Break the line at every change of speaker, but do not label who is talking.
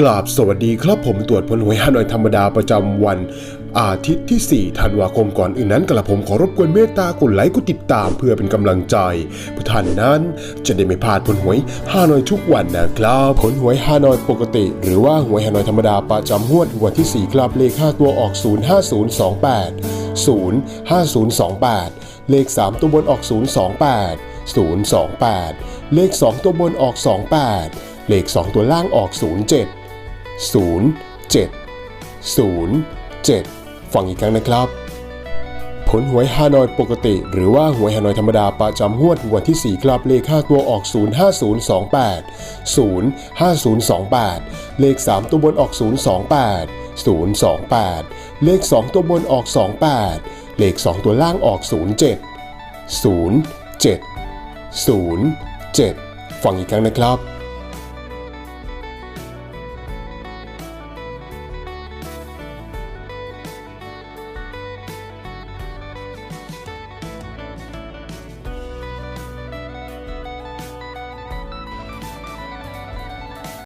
กราบสวัสดีครับผมตรวจผลหวยฮานอยธรรมดาประจำวัน อาทิตย์ที่ 4 ธันวาคมก่อนอื่นนั้นกระผมขอรบกวนเมตตากดไลค์กดติดตามเพื่อเป็นกำลังใจเพื่อท่านนั้นจะได้ไม่พลาดผลหวยฮานอยทุกวันนะครับผลหวยฮานอยปกติ หรือว่าหวยฮานอยธรรมดาประจำงวดวันที่ 4 ครับเลข 5 ตัวออก 05028 05028 เลข 3 ตัวบนออก 028 028 เลข 2 ตัวบนออก 28เลข 2 ตัวล่างออก 07 07 07 ฟังอีกครั้งนะครับ ผลหวยฮานอยปกติ หรือว่าหวยฮานอยธรรมดาประจำงวดวันที่ 4 ครับ เลข 5 ตัวออก 05028 05028 เลข 3 ตัวบนออก 028 028 เลข 2 ตัวบนออก 28 เลข 2 ตัวล่างออก 07 07 07 ฟังอีกครั้งนะครับ